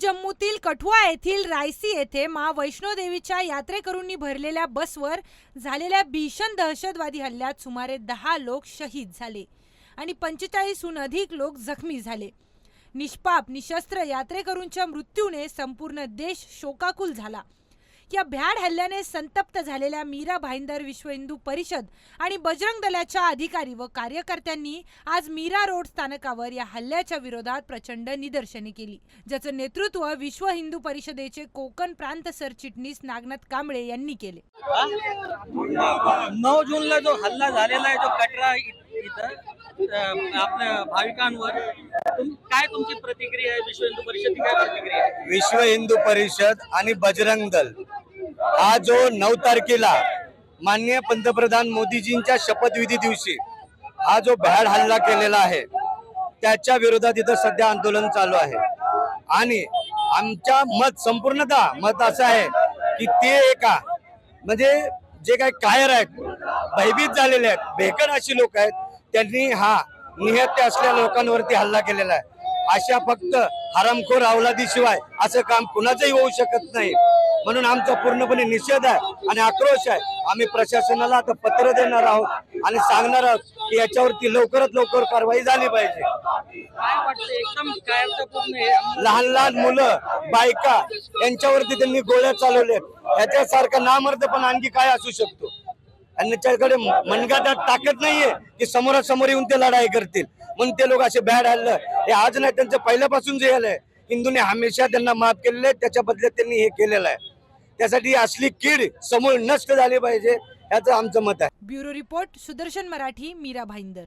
जम्मूतील कठुआ येथील रायसी येथे मा वैष्णोदेवीच्या यात्रेकरूंनी भरलेल्या बसवर झालेल्या भीषण दहशतवादी हल्ल्यात सुमारे दहा लोक शहीद झाले आणि पंचेचाळीसहून अधिक लोक जखमी झाले. निष्पाप निशस्त्र यात्रेकरूंच्या मृत्यूने संपूर्ण देश शोकाकुल झाला. या भ्याड हल्ल्याने संतप्त झालेल्या मीरा भाईंदर विश्व हिंदू परिषद आणि बजरंग दलाच्या अधिकारी व कार्यकर्त्यांनी आज मीरा रोड स्थानकावर या हल्ल्याच्या विरोधात प्रचंड निदर्शने केली ज्याचं नेतृत्व विश्व हिंदू परिषदेचे कोकण प्रांत सरचिटणीस नागनाथ कांबळे यांनी केले. नऊ जूनला जो हल्ला झालेला आहे जो कटरा इथं आपल्या भाविकांवर तुम- काय तुमची प्रतिक्रिया आहे? विश्व हिंदू परिषदेची काय प्रतिक्रिया आहे? विश्व हिंदू परिषद आणि बजरंग दल. हा जो नऊ तारखेला माननीय पंतप्रधान मोदीजींच्या शपथविधी दिवशी हा जो भ्याड हल्ला केलेला आहे त्याच्या विरोधात इथं सध्या आंदोलन चालू आहे. आणि आमच्या मत संपूर्णतः मत असं आहे की ते एका म्हणजे जे काही कायर आहेत भयभीत झालेले आहेत बेकन अशी लोक आहेत त्यांनी हा निहत्य असलेल्या लोकांवरती हल्ला केलेला आहे. अशा फक्त हरामखोर अवलादीशिवाय असं काम कुणाचंही होऊ शकत नाही. म्हणून आमचा पूर्णपणे निषेध आहे आणि आक्रोश आहे. आम्ही प्रशासनाला आता पत्र देणार आहोत आणि सांगणार आहोत की याच्यावरती लवकरात लवकर कारवाई झाली पाहिजे. लहान लहान मुलं बायका यांच्यावरती त्यांनी गोळ्या चालवल्या ह्याच्यासारखा नामर्द पण आणखी काय असू शकतो? आणि त्याच्याकडे मनगाटात ताकद नाहीये की समोरासमोर येऊन ते लढाई करतील. म्हणून ते लोक असे बॅड हल्लं. हे आज नाही त्यांचं पहिल्यापासून जे झालंय हिंदूने हमेशा त्यांना माफ केलेलं आहे त्याच्या बदल्यात त्यांनी हे केलेलं आहे. त्यासाठी असली कीड समोर नष्ट झाली पाहिजे याचं आमचं मत आहे. Bureau report Sudarshan Marathi Mira Bhayandar.